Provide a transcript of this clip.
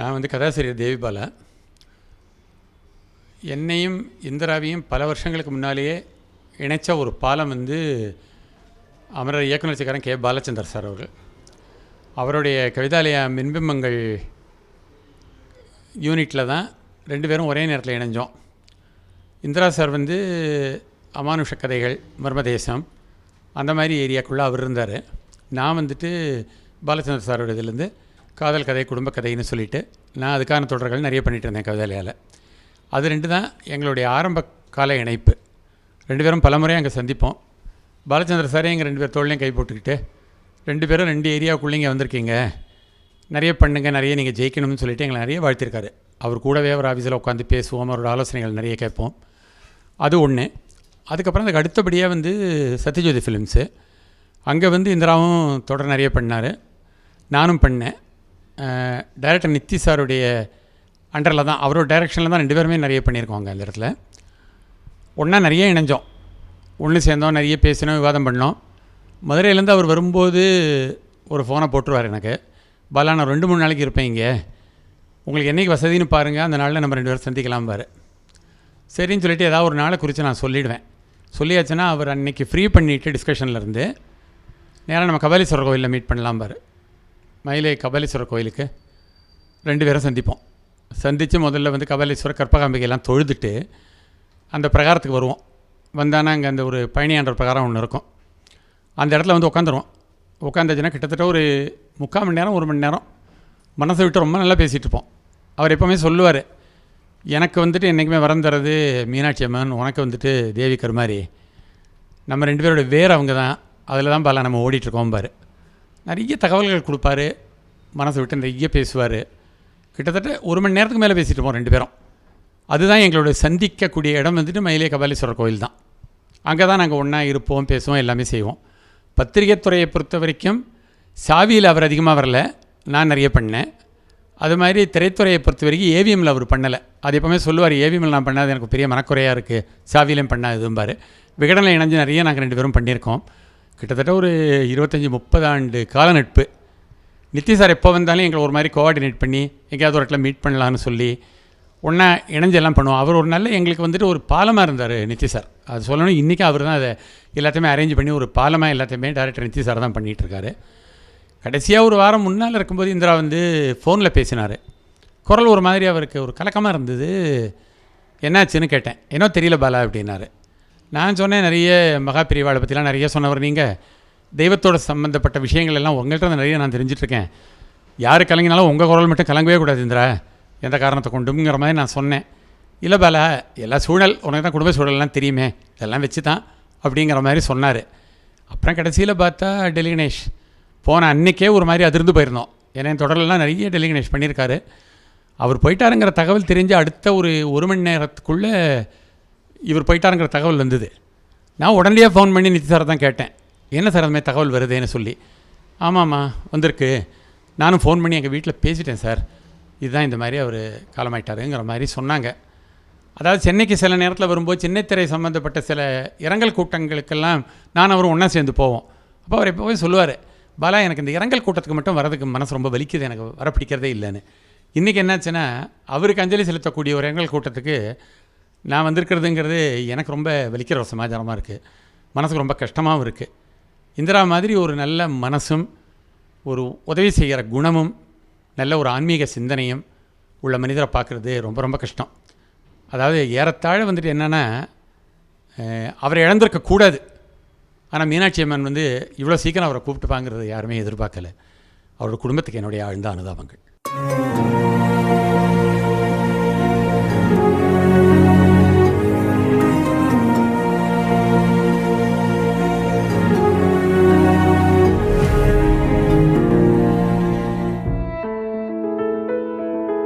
நான் வந்து கதாசிரியர் தேவிபாலா என்னையும் இந்திராவையும் பல வருஷங்களுக்கு முன்னாலேயே இணைச்ச ஒரு பாலம் வந்து அமரர் இயக்குனர் கே. பாலச்சந்தர் சார் அவர்கள். அவருடைய கவிதாலய மின்பிம்பங்கள் யூனிட்டில் தான் ரெண்டு பேரும் ஒரே நேரத்தில் இணைஞ்சோம். இந்திரா சார் வந்து அமானுஷ கதைகள் மர்மதேசம் அந்த மாதிரி ஏரியாக்குள்ளே அவர் இருந்தார். நான் வந்துட்டு பாலச்சந்தர் சாரோட இதுலேருந்து காதல் கதை குடும்ப கதைன்னு சொல்லிட்டு நான் அதுக்கான தொடர்கள் நிறைய பண்ணிகிட்டு இருந்தேன் கவிதாலயால் அது ரெண்டு தான் எங்களுடைய ஆரம்ப கால இணைப்பு. ரெண்டு பேரும் பலமுறை அங்கே சந்திப்போம். பாலச்சந்திர சாரே எங்கள் ரெண்டு பேர் தோல்லையும் கை போட்டுக்கிட்டு ரெண்டு பேரும் ரெண்டு ஏரியாவுக்குள்ளே இங்கே வந்திருக்கீங்க. நிறைய பண்ணுங்க நிறைய நீங்கள் ஜெயிக்கணும்னு சொல்லிட்டு எங்களை நிறைய வாழ்த்திருக்காரு. அவர் கூடவே அவர் ஆஃபீஸில் உட்காந்து பேசுவோம் அவரோட ஆலோசனைகள் நிறைய கேட்போம். அது ஒன்று அதுக்கப்புறம் அதுக்கு அடுத்தபடியாக வந்து சத்யஜோதி ஃபிலிம்ஸு அங்கே வந்து இந்திராவும் தொடர் நிறைய பண்ணார். நானும் பண்ணேன். டைரக்டர் நித்தி சாருடைய அண்டரில் தான் அவரோட டைரக்ஷனில் தான் ரெண்டு பேருமே நிறைய பண்ணியிருக்கோம் அங்கே அந்த இடத்துல. ஒன்றா நிறைய இணைஞ்சோம். ஒன்று சேர்ந்தோம் நிறைய பேசினோம் விவாதம் பண்ணோம். மதுரையிலேருந்து அவர் வரும்போது ஒரு ஃபோனை போட்டுருவார் எனக்கு. பாலா நான் ரெண்டு மூணு நாளைக்கு இருப்பேன் இங்கே. உங்களுக்கு என்றைக்கு வசதின்னு பாருங்கள் அந்த நாளில் நம்ம ரெண்டு பேரும் சந்திக்கலாம் பாரு சரின்னு சொல்லிட்டு ஏதாவது ஒரு நாளை குறித்து நான் சொல்லிவிடுவேன் சொல்லியாச்சுன்னா அவர் அன்றைக்கி ஃப்ரீ பண்ணிவிட்டு டிஸ்கஷனில் இருந்து நேராக நம்ம கபாலீஸ்வரர் கோயிலில் மீட் பண்ணலாம் பாரு மயிலை கபாலீஸ்வரர் கோயிலுக்கு ரெண்டு பேரும் சந்திப்போம். சந்தித்து முதல்ல வந்து கபாலீஸ்வரர் கற்பகாம்பிகைலாம் தொழுதுட்டு அந்த பிரகாரத்துக்கு வருவோம். வந்தானா அங்கே அந்த ஒரு பயணியான்ற பிரகாரம் ஒன்று இருக்கும். அந்த இடத்துல வந்து உட்காந்துருவோம் உட்காந்துச்சுன்னா கிட்டத்தட்ட ஒரு முக்கால் மணி நேரம் ஒரு மணி நேரம் மனசை விட்டு ரொம்ப நல்லா பேசிகிட்டு இருப்போம். அவர் எப்போவுமே சொல்லுவார் எனக்கு வந்துட்டு என்றைக்குமே வரம் மீனாட்சி அம்மன் உனக்கு வந்துட்டு தேவி கருமாரி. நம்ம ரெண்டு பேரோட வேர் அவங்க தான். அதில் தான் பல நம்ம ஓடிட்டுருக்கோம் பாரு நிறைய தகவல்கள் கொடுப்பாரு. மனசை விட்டு நிறைய பேசுவார். கிட்டத்தட்ட ஒரு மணி நேரத்துக்கு மேலே பேசிகிட்டு இருப்போம் ரெண்டு பேரும். அதுதான் எங்களோட சந்திக்கக்கூடிய இடம் வந்துட்டு மயிலே கபாலீஸ்வரர் கோயில் தான். அங்கே தான் நாங்கள் ஒன்றா இருப்போம் பேசுவோம் எல்லாமே செய்வோம். பத்திரிகை துறையை பொறுத்த வரைக்கும் சாவியில் அவர் அதிகமாக வரல. நான் நிறைய பண்ணேன். அது மாதிரி திரைத்துறையை பொறுத்த வரைக்கும் ஏவிஎம்மில் அவர் பண்ணலை. அது எப்போவுமே சொல்லுவார் ஏவிஎம்மில் நான் பண்ணாது எனக்கு பெரிய மனக்குறையாக இருக்குது சாவியிலையும் பண்ணாதும்பார் விகடனில் இணைஞ்சு நிறைய நாங்கள் ரெண்டு பேரும் பண்ணியிருக்கோம். கிட்டத்தட்ட ஒரு இருபத்தஞ்சி முப்பது ஆண்டு கால நட்பு நித்தி சார் எப்போ வந்தாலும் எங்களை ஒரு மாதிரி கோஆர்டினேட் பண்ணி எங்கேயாவது ஒரு இடத்துல மீட் பண்ணலான்னு சொல்லி ஒன்றா இணைஞ்சு எல்லாம் பண்ணுவோம். அவர் ஒரு நல்ல எங்களுக்கு வந்துட்டு ஒரு பாலமாக இருந்தார் நித்தி சார். அது சொல்லணும் இன்றைக்கி அவர் தான் அதை எல்லாத்தையுமே அரேஞ்ச் பண்ணி ஒரு பாலமாக எல்லாத்தையுமே டேரக்டர் நித்தி சார் தான் பண்ணிகிட்ருக்காரு கடைசியாக ஒரு வாரம் முன்னால் இருக்கும்போது இந்திரா வந்து ஃபோனில் பேசினார். குரல் ஒரு மாதிரி அவருக்கு ஒரு கலக்கமாக இருந்தது. என்னாச்சுன்னு கேட்டேன். என்னோ தெரியல பாலா அப்படின்னாரு. நான் சொன்னேன் நிறைய மகா பிரிவாளை பற்றிலாம் நிறைய சொன்னவர் நீங்கள் தெய்வத்தோட சம்மந்தப்பட்ட விஷயங்கள் எல்லாம் உங்கள்கிட்ட தான் நிறைய நான் தெரிஞ்சிட்ருக்கேன். யார் கலங்கினாலும் உங்கள் குரல் மட்டும் கலங்கவே கூடாது இந்திரா. எந்த காரணத்தை கொண்டுங்கிற மாதிரி நான் சொன்னேன். இல்லை பாலா எல்லா சூழல் உனக்கு தான் குடும்ப சூழல்லாம் தெரியுமே. இதெல்லாம் வச்சு தான் அப்படிங்கிற மாதிரி சொன்னார். அப்புறம் கடைசியில் பார்த்தா டெலிகணேஷ். போன அன்னைக்கே ஒரு மாதிரி அதிர்ந்து போயிருந்தோம். ஏன்னா என் தொடரெல்லாம் நிறைய டெலிகணேஷ் பண்ணியிருக்காரு. அவர் போயிட்டாருங்கிற தகவல் தெரிஞ்சு அடுத்த ஒரு ஒரு மணி நேரத்துக்குள்ளே இவர் போயிட்டாருங்கிற தகவல் வந்தது. நான் உடனடியாக ஃபோன் பண்ணி நித்தி சாரை தான் கேட்டேன். என்ன சார் அந்த மாதிரி தகவல் வருதுன்னு சொல்லி. ஆமாம்மா வந்திருக்கு. நானும் ஃபோன் பண்ணி எங்கள் வீட்டில் பேசிட்டேன் சார் இதுதான் இந்த மாதிரி அவர் காலமாயிட்டாருங்கிற மாதிரி சொன்னாங்க. அதாவது சென்னைக்கு சில நேரத்தில் வரும்போது சென்னைத்திரை சம்மந்தப்பட்ட சில இரங்கல் கூட்டங்களுக்கெல்லாம் நான் அவரும் ஒன்றா சேர்ந்து போவோம். அப்போ அவர் எப்போவே சொல்லுவார் பாலா எனக்கு இந்த இரங்கல் கூட்டத்துக்கு மட்டும் வரதுக்கு மனசு ரொம்ப வலிக்குது. எனக்கு வர பிடிக்கிறதே இல்லைன்னு. இன்றைக்கி என்னாச்சுன்னா அவருக்கு அஞ்சலி செலுத்தக்கூடிய ஒரு இரங்கல் கூட்டத்துக்கு நான் வந்திருக்கிறதுங்கிறது எனக்கு ரொம்ப வலிக்கிற ஒரு சமாச்சாரமாக இருக்குது மனசுக்கு ரொம்ப கஷ்டமாகவும் இருக்குது இந்திரா மாதிரி ஒரு நல்ல மனசும் ஒரு உதவி செய்கிற குணமும் நல்ல ஒரு ஆன்மீக சிந்தனையும் உள்ள மனிதரை பார்க்குறது ரொம்ப ரொம்ப கஷ்டம். அதாவது ஏறத்தாழ வந்துட்டு என்னென்னா அவரை இழந்திருக்கக்கூடாது ஆனால் மீனாட்சி அம்மன் வந்து இவ்வளோ சீக்கிரம் அவரை கூப்பிட்டுப்பாங்கிறது யாருமே எதிர்பார்க்கல. அவரோட குடும்பத்துக்கு என்னுடைய ஆழ்ந்த அனுதாபங்கள்.